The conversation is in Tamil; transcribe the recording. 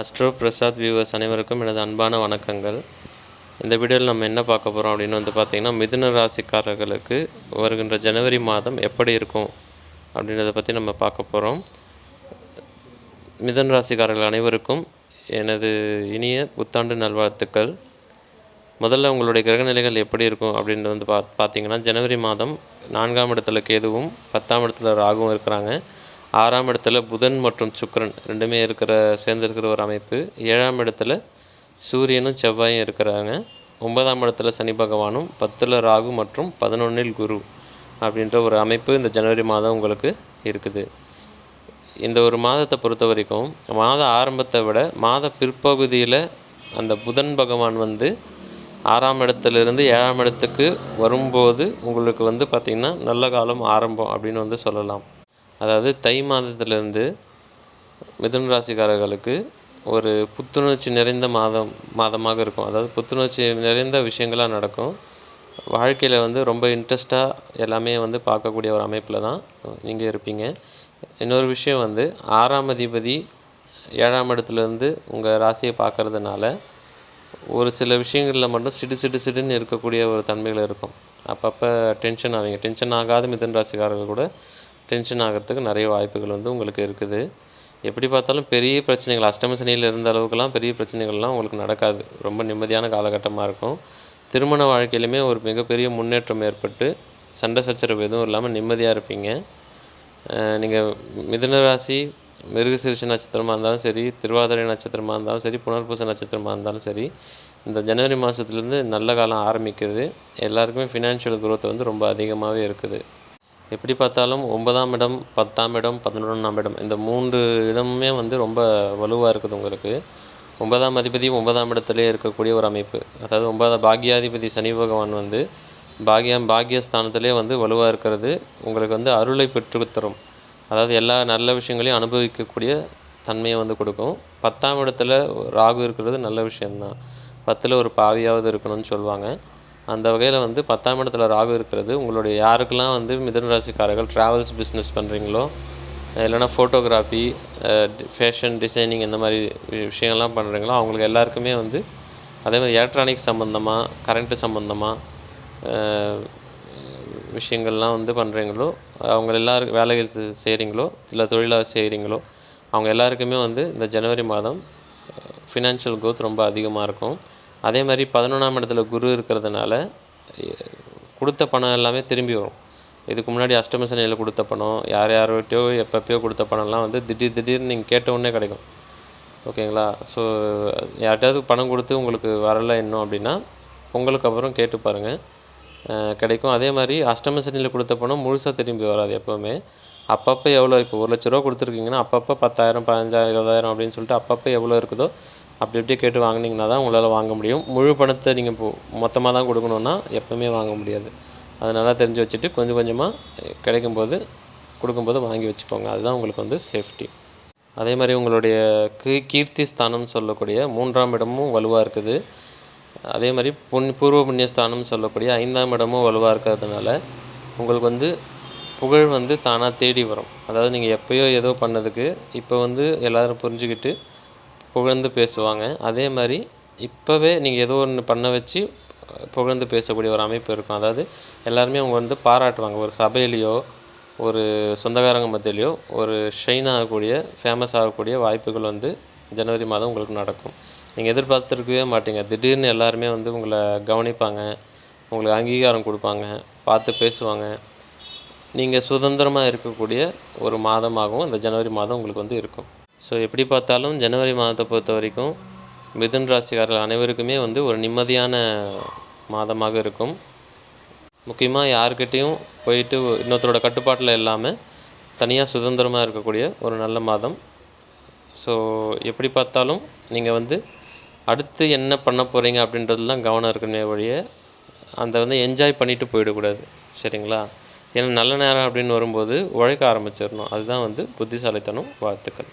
அஸ்ட்ரோ பிரசாத் வியூவர்ஸ் அனைவருக்கும் எனது அன்பான வணக்கங்கள். இந்த வீடியோவில் நம்ம என்ன பார்க்க போகிறோம் அப்படின்னு வந்து பார்த்திங்கன்னா மிதுன ராசிக்காரர்களுக்கு வருகின்ற ஜனவரி மாதம் எப்படி இருக்கும் அப்படின்றத பற்றி நம்ம பார்க்க போகிறோம் மிதன் ராசிக்காரர்கள் அனைவருக்கும் எனது இனிய புத்தாண்டு நல்வாழ்த்துக்கள். முதல்ல உங்களுடைய கிரகநிலைகள் எப்படி இருக்கும் அப்படின்னு வந்து பா பார்த்தீங்கன்னா ஜனவரி மாதம் நான்காம் இடத்துல கேதுவும் பத்தாம் இடத்துல ராகுவும் இருக்கிறாங்க. ஆறாம் இடத்துல புதன் மற்றும் சுக்கரன் ரெண்டுமே இருக்கிற சேர்ந்திருக்கிற ஒரு அமைப்பு. ஏழாம் இடத்துல சூரியனும் செவ்வாயும் இருக்கிறாங்க. ஒன்பதாம் இடத்துல சனி பகவானும் பத்தில் ராகு மற்றும் பதினொன்றில் குரு அப்படின்ற ஒரு அமைப்பு இந்த ஜனவரி மாதம் உங்களுக்கு இருக்குது. இந்த ஒரு மாதத்தை பொறுத்த வரைக்கும் மாத ஆரம்பத்தை விட மாத பிற்பகுதியில் அந்த புதன் பகவான் வந்து ஆறாம் இடத்துலேருந்து ஏழாம் இடத்துக்கு வரும்போது உங்களுக்கு வந்து பார்த்திங்கன்னா நல்ல காலம் ஆரம்பம் அப்படின்னு வந்து சொல்லலாம். அதாவது தை மாதத்துலேருந்து மிதுன ராசிக்காரர்களுக்கு ஒரு புத்துணர்ச்சி நிறைந்த மாதம் மாதமாக இருக்கும். அதாவது புத்துணர்ச்சி நிறைந்த விஷயங்களாக நடக்கும். வாழ்க்கையில் வந்து ரொம்ப இன்ட்ரெஸ்ட்டாக எல்லாமே வந்து பார்க்கக்கூடிய ஒரு அமைப்பில் தான் நீங்கள் இருப்பீங்க. இன்னொரு விஷயம் வந்து ஆறாம் அதிபதி ஏழாம் இடத்துலேருந்து உங்கள் ராசியை பார்க்கறதுனால ஒரு சில விஷயங்களில் மட்டும் சிடு சிடு சிடுன்னு இருக்கக்கூடிய ஒரு தன்மைகள் இருக்கும். அப்பப்போ டென்ஷன் ஆவீங்க. டென்ஷன் ஆகாத மிதன் ராசிக்காரர்கள் கூட டென்ஷன் ஆகிறதுக்கு நிறைய வாய்ப்புகள் வந்து உங்களுக்கு இருக்குது. எப்படி பார்த்தாலும் பெரிய பிரச்சனைகள் அஷ்டம சனியில் இருந்த அளவுக்குலாம் பெரிய பிரச்சனைகள்லாம் உங்களுக்கு நடக்காது. ரொம்ப நிம்மதியான காலகட்டமாக இருக்கும். திருமண வாழ்க்கையிலுமே ஒரு மிகப்பெரிய முன்னேற்றம் ஏற்பட்டு சண்டை சச்சரவு எதுவும் இல்லாமல் நிம்மதியாக இருப்பீங்க. நீங்கள் மிதுன ராசி மிருகசீரிஷ நட்சத்திரமாக இருந்தாலும் சரி திருவாதிரை நட்சத்திரமாக இருந்தாலும் சரி புனர்பூச நட்சத்திரமாக இருந்தாலும் சரி இந்த ஜனவரி மாதத்துலேருந்து நல்ல காலம் ஆரம்பிக்கிறது எல்லாருக்குமே ஃபினான்ஷியல் குரோத் வந்து ரொம்ப அதிகமாகவே இருக்குது. எப்படி பார்த்தாலும் ஒன்பதாம் இடம் பத்தாம் இடம் பதினொன்றாம் இடம் இந்த மூன்று இடமுமே வந்து ரொம்ப வலுவாக இருக்குது உங்களுக்கு. ஒன்பதாம் அதிபதி ஒன்பதாம் இடத்துலேயே இருக்கக்கூடிய ஒரு அமைப்பு. அதாவது ஒன்பதாம் பாக்யாதிபதி சனி பகவான் வந்து பாக்யம் பாக்யஸ்தானத்திலே வந்து வலுவாக இருக்கிறது. உங்களுக்கு வந்து அருளை பெற்று தரும். அதாவது எல்லா நல்ல விஷயங்களையும் அனுபவிக்கக்கூடிய தன்மையை வந்து கொடுக்கும். பத்தாம் இடத்துல ராகு இருக்கிறது நல்ல விஷயந்தான் பத்தில் ஒரு பாவியாவது இருக்கணும்னு சொல்லுவாங்க. அந்த வகையில் வந்து பத்தாம் இடத்துல ராகு இருக்கிறது. உங்களுடைய யாருக்கெல்லாம் வந்து மிதன ராசிக்காரர்கள் ட்ராவல்ஸ் பிஸ்னஸ் பண்ணுறீங்களோ இல்லைனா ஃபோட்டோகிராஃபி ஃபேஷன் டிசைனிங் இந்த மாதிரி விஷயங்கள்லாம் பண்ணுறீங்களோ அவங்களுக்கு எல்லாருக்குமே வந்து அதே மாதிரி எலக்ட்ரானிக்ஸ் சம்மந்தமாக கரண்ட்டு சம்மந்தமாக விஷயங்கள்லாம் வந்து பண்ணுறீங்களோ அவங்க எல்லாருக்கும் வேலைகள் செய்கிறீங்களோ இல்லை தொழிலாக செய்கிறீங்களோ அவங்க எல்லாருக்குமே வந்து இந்த ஜனவரி மாதம் ஃபினான்ஷியல் க்ரோத் ரொம்ப அதிகமாக இருக்கும். அதே மாதிரி பதினொன்றாம் இடத்துல குரு இருக்கிறதுனால கொடுத்த பணம் எல்லாமே திரும்பி வரும். இதுக்கு முன்னாடி அஷ்டம சனியில் கொடுத்த பணம் யார் யார்கிட்டயோ எப்பப்பயோ கொடுத்த பணம்லாம் வந்து திடீர் திடீர்னு நீங்கள் கேட்ட உடனே கிடைக்கும். ஓகேங்களா? ஸோ யார்கிட்டயாவது பணம் கொடுத்து உங்களுக்கு வரல இன்னும் அப்படின்னா பொங்கலுக்கு அப்புறம் கேட்டு பாருங்கள் கிடைக்கும். அதே மாதிரி அஷ்டம சனியில் கொடுத்த பணம் முழுசாக திரும்பி வராது எப்போவுமே. அப்பப்போ எவ்வளோ இப்போ ஒரு லட்ச ரூபா கொடுத்துருக்கீங்கன்னா அப்பப்போ பத்தாயிரம் பதினஞ்சாயிரம் இருபதாயிரம் அப்படின்னு சொல்லிட்டு அப்பப்போ எவ்வளோ இருக்குதோ அப்படி அப்படியே கேட்டு வாங்குனீங்கன்னா தான் உங்களால் வாங்க முடியும். முழு பணத்தை நீங்கள் இப்போ மொத்தமாக தான் கொடுக்கணுன்னா எப்போவுமே வாங்க முடியாது. அதை நல்லா தெரிஞ்சு வச்சுட்டு கொஞ்சம் கொஞ்சமாக கிடைக்கும்போது கொடுக்கும்போது வாங்கி வச்சுக்கோங்க. அதுதான் உங்களுக்கு வந்து சேஃப்டி அதே மாதிரி உங்களுடைய கீ கீர்த்தி ஸ்தானம்னு சொல்லக்கூடிய மூன்றாம் இடமும் வலுவாக இருக்குது. அதே மாதிரி புண் பூர்வ புண்ணிய ஸ்தானம்னு சொல்லக்கூடிய ஐந்தாம் இடமும் வலுவாக இருக்கிறதுனால உங்களுக்கு வந்து புகழ் வந்து தானாக தேடி வரும். அதாவது நீங்கள் எப்போயோ ஏதோ பண்ணதுக்கு இப்போ வந்து எல்லோரும் புரிஞ்சுக்கிட்டு புகழ்ந்து பேசுவாங்க. அதே மாதிரி இப்போவே நீங்கள் ஏதோ ஒன்று பண்ண வச்சு புகழ்ந்து பேசக்கூடிய ஒரு அமைப்பு இருக்கும். அதாவது எல்லாருமே அவங்க வந்து பாராட்டுவாங்க. ஒரு சபையிலையோ ஒரு சொந்தக்காரங்க மத்தியிலையோ ஒரு ஷைன் ஆகக்கூடிய ஃபேமஸ் ஆகக்கூடிய வாய்ப்புகள் வந்து ஜனவரி மாதம் உங்களுக்கு நடக்கும். நீங்கள் எதிர்பார்த்துருக்கவே மாட்டீங்க. திடீர்னு எல்லாருமே வந்து உங்களை கவனிப்பாங்க. உங்களுக்கு அங்கீகாரம் கொடுப்பாங்க. பார்த்து பேசுவாங்க. நீங்கள் சுதந்திரமாக இருக்கக்கூடிய ஒரு மாதமாகவும் இந்த ஜனவரி மாதம் உங்களுக்கு வந்து இருக்கும். ஸோ எப்படி பார்த்தாலும் ஜனவரி மாதத்தை பொறுத்த வரைக்கும் மிதுன் ராசிக்காரர்கள் அனைவருக்குமே வந்து ஒரு நிம்மதியான மாதமாக இருக்கும். முக்கியமாக யாருக்கிட்டேயும் போயிட்டு இன்னொருத்தரோட கட்டுப்பாட்டில் இல்லாமல் தனியாக சுதந்திரமாக இருக்கக்கூடிய ஒரு நல்ல மாதம். ஸோ எப்படி பார்த்தாலும் நீங்கள் வந்து அடுத்து என்ன பண்ண போகிறீங்க அப்படின்றதுலாம் கவனம் இருக்கணுமே வழிய அந்த வந்து என்ஜாய் பண்ணிவிட்டு போயிடக்கூடாது. சரிங்களா? ஏன்னா நல்ல நேரம் அப்படின்னு வரும்போது உழைக்க ஆரம்பிச்சிடணும். அதுதான் வந்து புத்திசாலித்தனம் வாழ்த்துக்கள்.